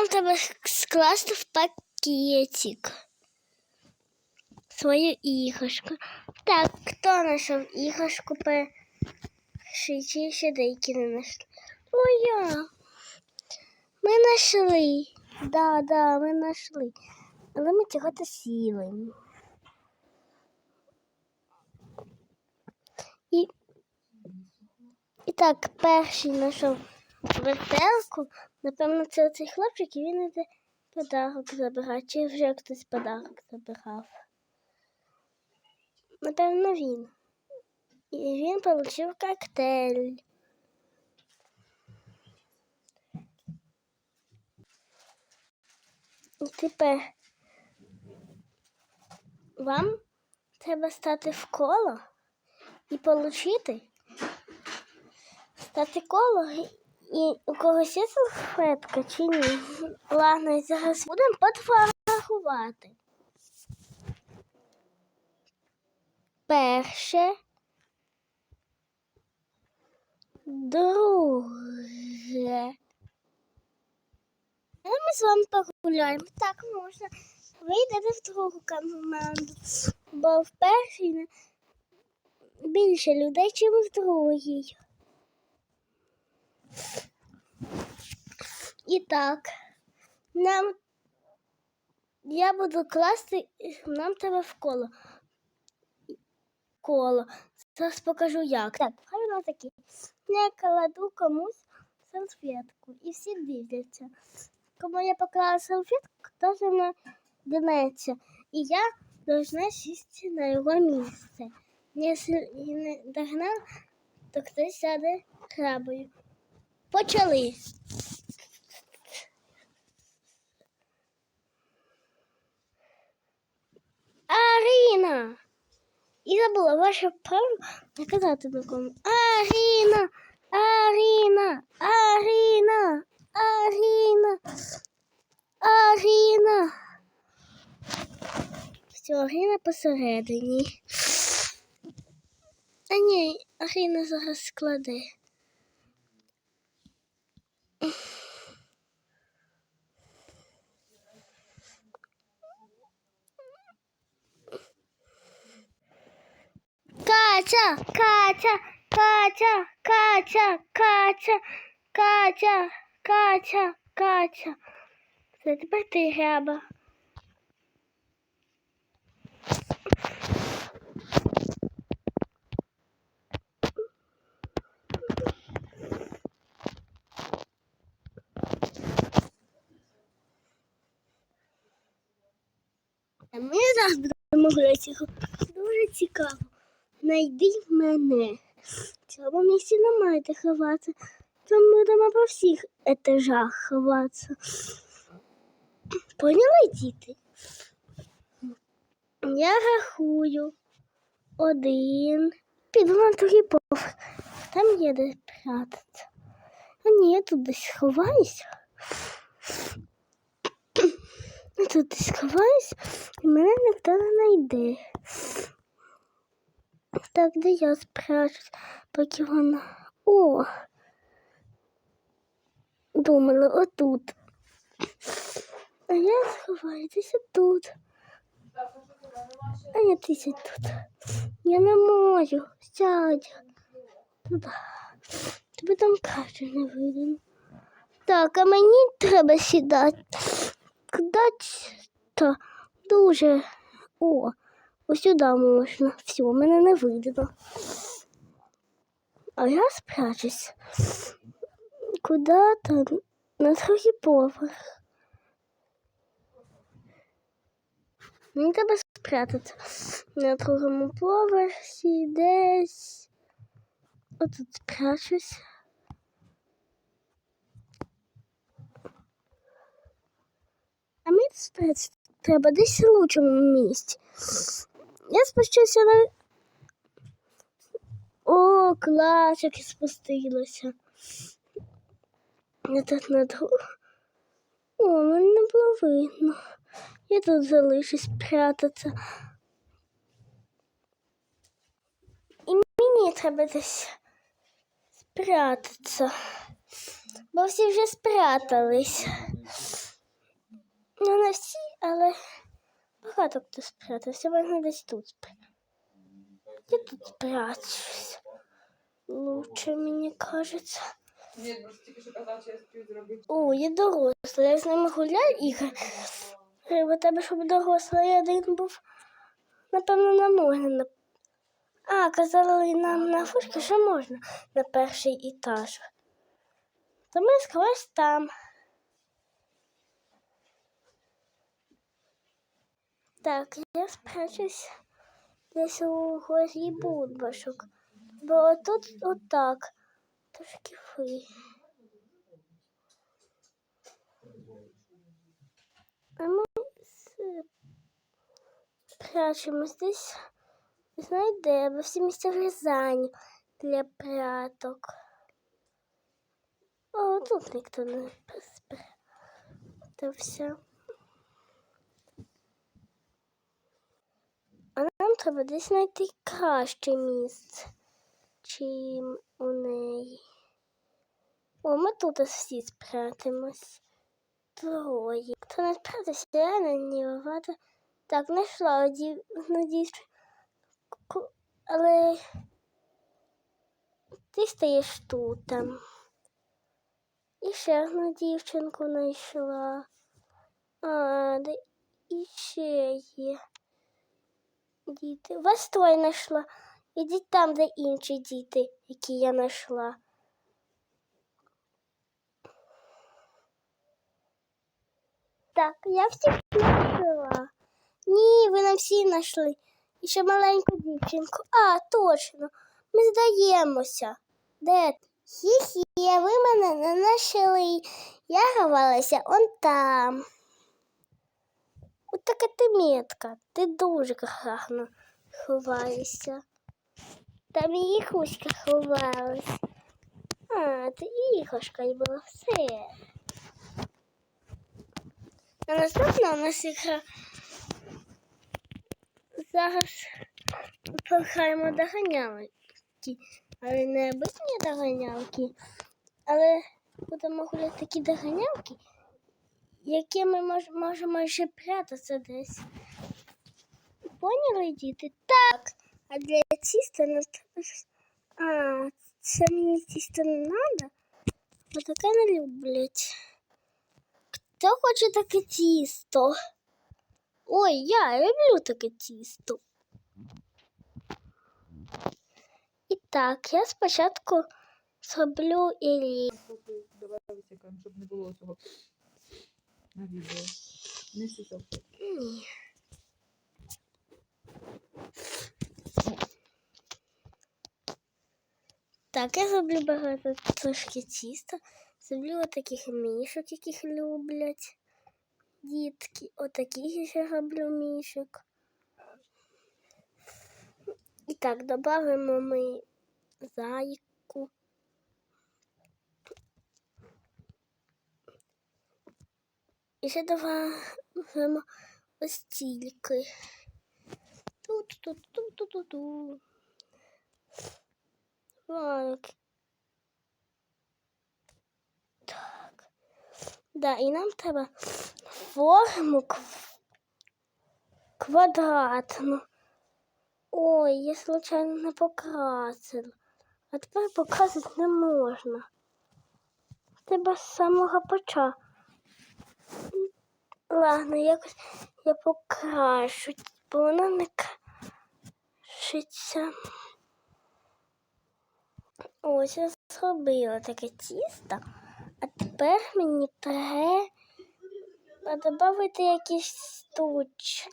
нам треба скласти в пакетик свою іграшку. Так, хто знайшов іграшку перший ще деякі не знайшли? О, я. Ми знайшли. Да, да, ми знайшли. Але ми цього не сіли. І, і так, перший знайшов вертелку. Напевно, це цей хлопчик, і він іде подарок забирати. Чи вже хтось подарок забирав? Напевно, він. І він отримав коктейль. І тепер вам треба стати в коло і отримати стати коло і у когось є салфетка чи ні? Ладно, зараз будемо подфотографувати. Перше. Друге. Ми з вами погуляємо. Так можна. Ви йдете в другу команду, бо в першій більше людей, ніж в другій. І так, нам я буду класти, нам треба в коло. Коло. Зараз покажу як. Так, правильно такі. Я кладу комусь салфетку і всі дивляться. Кому я поклала салфетку, теж вона дивиться. І я должна сісти на його місце. Якщо не догнав, то хтось сяде крабою. Почали. Аріна! І забула ваше право наказати на кому. Аріна! Аріна! Аріна! Аріна! Аріна! Все, Аріна посередині. А ні, Аріна зараз складе. Катя, Катя, Катя, Катя, Катя, Катя, Катя, Катя. Це тепер ти граба. А ми зараз будемо гуляти. Дуже цікаво. Найди мене. В цьому місці не маєте ховатися. Там будемо по всіх етажах ховатися. Поняли, діти? Я рахую. Один. Піду на другий поверх. Там є де прятатися. А ні, я тут десь ховаюся. Я тут десь ховаюся, і мене ніхто не знайде. Де я спрячусь, поки вона. О! Думала, отут. А я сховаюся тут. А я ти сядь тут. Я не можу. Сядь. Туди. Тебе там краще не видно. Так, а мені треба сідати. Куди-то дуже. О, ось сюди можна. Все, мене не видно. А я спрячусь. Куди-то на другий поверх. Мені треба спрятати на другому поверсі десь. Отут спрячусь. А мені спрятати треба десь в лучшому місці. Я спущуся на. О, клас, як я спустилася. Я так на. О, мене не було видно. Я тут залишусь прятатися. І мені треба десь спрятатися. Бо всі вже спрятались. Ну, не всі, але багато хто спрятався. Можна десь тут спрятати. Я тут спрячусь. Лучше, мені кажеться. Я. О, я доросла, я з ними гуляю і треба тебе, щоб дорослий один був. Напевно, не можна. А, казали нам на фушки, що можна на перший етаж. То ми сховались там. Так, я спрячусь десь у горі бульбашок. Бо отут отак. Трошки фри. А ми прячемось десь. Не знаю де, бо всі місця вже зайняті для пряток. О, тут ніхто не спрятався. А нам треба десь знайти краще місце, чим у неї. О, ми тут всі спрятимось. Троє. Хто не спрятався, я не винувата. Так, знайшла одну дівчинку. Але ти стаєш тут. там. І ще одну дівчинку знайшла. А, де і ще є. Діти. Вас троє знайшла. Ідіть там, де інші діти, які я знайшла. Так, я всіх знайшла. Ні, ви нам всі знайшли. І ще маленьку дівчинку. А, точно. Ми здаємося. Де? Хі-хі, ви мене не знайшли. Я ховалася он там. От така ти метка. Ти дуже гарно ховаєшся. Там і ігрушка ховалась. А, ти іграшка й була все. А наступна у нас ігра. Зараз пограємо доганялки. Але не обичні доганялки, але будемо гуляти такі доганялки, які ми мож, можемо ще прятатися десь. Поняли, діти? Так. А для тіста нам треба. А, це мені тісто не треба, бо таке не люблять. Хто хоче таке тісто? Ой, я люблю таке тісто. І так, я спочатку зроблю і Давай висікаємо, щоб не було цього на відео. Не сісав. Ні. Так, я зроблю багато трошки тіста. Зроблю отаких мішок, яких люблять дітки. Отаких ще роблю мішок. І так, додамо ми зайку. І ще додамо ось тільки. Ту-ту-ту-ту-ту-ту. Так. Так. Да, і нам треба форму квадратну. Ой, я случайно не покрасила. А тепер показувати не можна. Треба з самого початку. Ладно, якось я покрашу, бо вона не крашиться. Ось я зробила таке тісто, а тепер мені треба додати якісь штучки.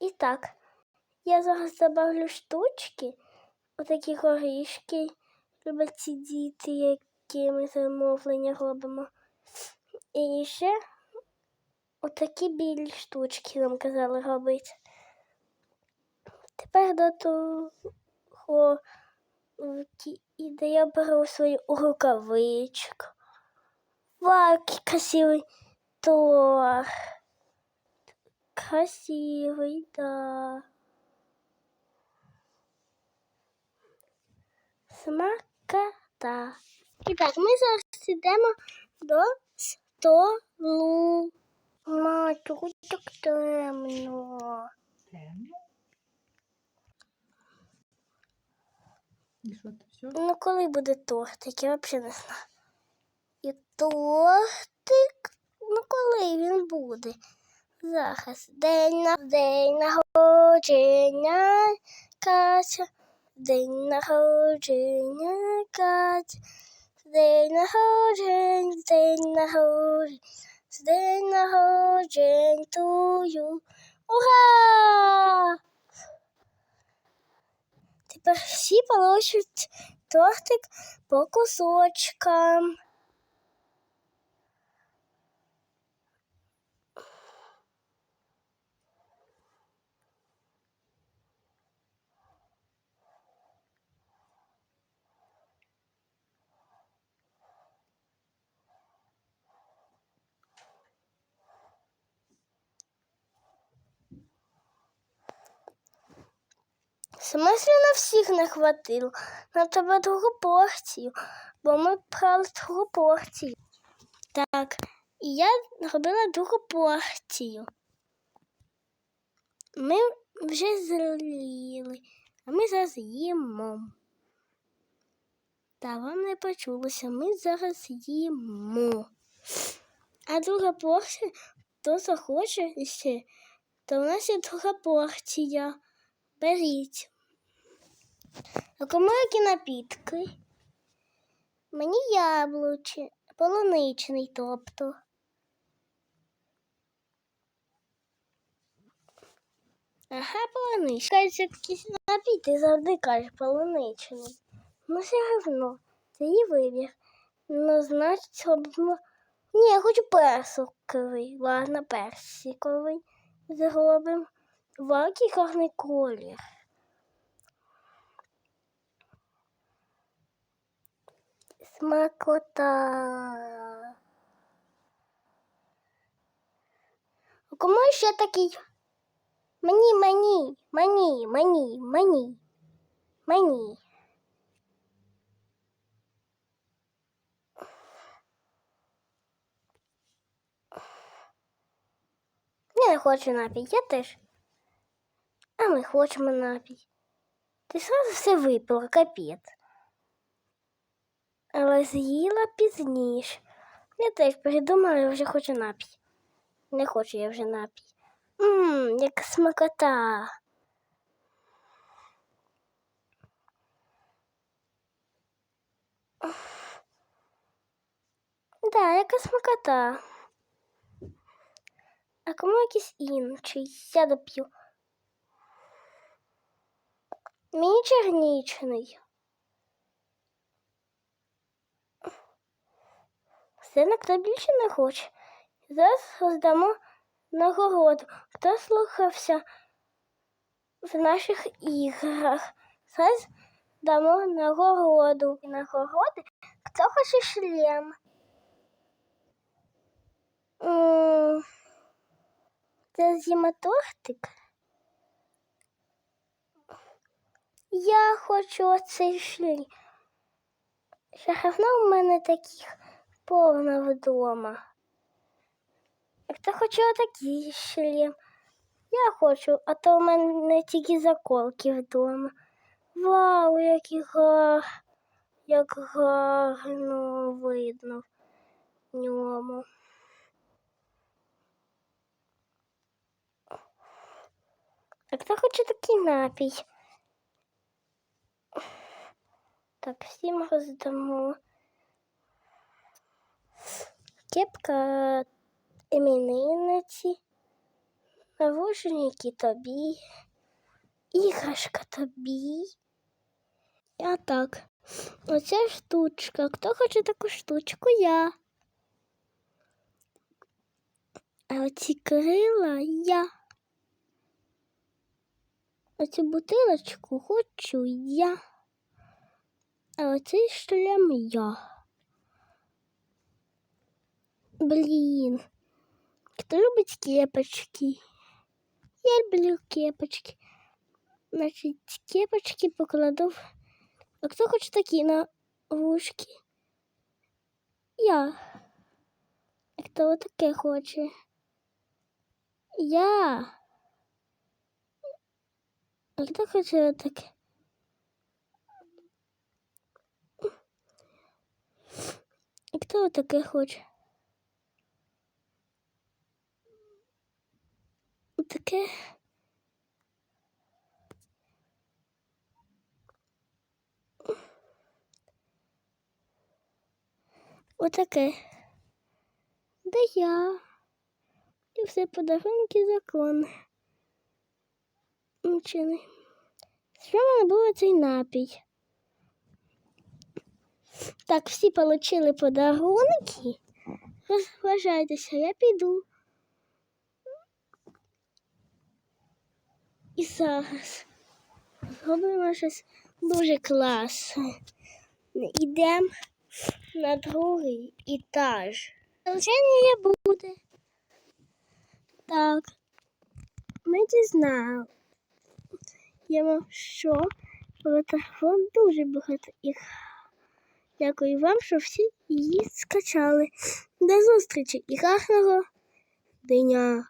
І так, я зараз добавлю штучки, отакі горішки, люблять ці діти, які ми замовлення робимо. І ще отакі білі штучки нам казали робити. Тепер до того, ті- і де я беру свою рукавичку. Вау, красивий торт. Красивий, да. Смакота. І так, ми зараз йдемо до столу. Мать, тут так темно. Темно. І що ти все? Ну, коли буде тортик, я взагалі не знаю. І тортик, ну коли він буде? Зараз день на день народження Катя, день народження Катя, день народження, день народження, день народження тую. Ура! Тепер всі получать тортик по кусочкам. Смислі на всіх не хватило. Нам треба другу порцію, бо ми брали другу порцію. Так, і я робила другу порцію. Ми вже зріли, а ми зараз їмо. Та вам не почулося, ми зараз їмо. А друга порція, хто захоче ще, то у нас є друга порція. Беріть. Кому напітки? Мені яблучі, полуничний, тобто. Ага, полуничний. Кажуть, якісь напіти завжди каже полуничний. Ну, все одно, це її вибір. Ну, значить, робимо. Ні, я хочу персиковий. Ладно, персиковий зробимо. Великий гарний колір. Смакота. А кому ще такий? Мені, мені, мені, мені, мені, мені. Я не хочу напій, я теж. А ми хочемо напій. Ти сразу все випила, капець. Але з'їла пізніше. Я теж придумала, я вже хочу напій. Не хочу я вже напій. Ммм, яка смакота. Да, яка смакота. А кому якийсь інший? Я доп'ю. Мені чернічний. Все ніхто більше не хоче. Зараз роздамо нагороду. Хто слухався в наших іграх? Зараз дамо нагороду. Нагороди, хто хоче шлем. Це з'їмо тортик. Я хочу оцей шлем. Шаховна у мене таких повно вдома. Хто хоче отакий шлем? Я хочу, а то в мене тільки заколки вдома. Вау, які гар... як гарно видно в ньому. А хто хоче такий напій? Так, всім роздамо. Кепка іменинниці, навушники тобі, іграшка тобі. А так, оця штучка. Хто хоче таку штучку? Я. А оці крила я. Оцю бутилочку хочу я. А оцей шлем я. Блін. Хто любить кепочки? Я люблю кепочки. Значить, кепочки покладу. в- А хто хоче такі на вушки? Я. А хто таке хоче? Я. А хто хоче таке? І хто таке хоче? Таке. Отаке. Да я. І все подарунки закони. Нічини. Що в мене було цей напій? Так, всі отримали подарунки. Розважайтеся, я піду. І зараз зробимо щось дуже класне. Йдемо на другий етаж. Навчання буде. Так, ми дізналися, що телефон дуже багато їх. Дякую вам, що всі її скачали. До зустрічі і гарного дня.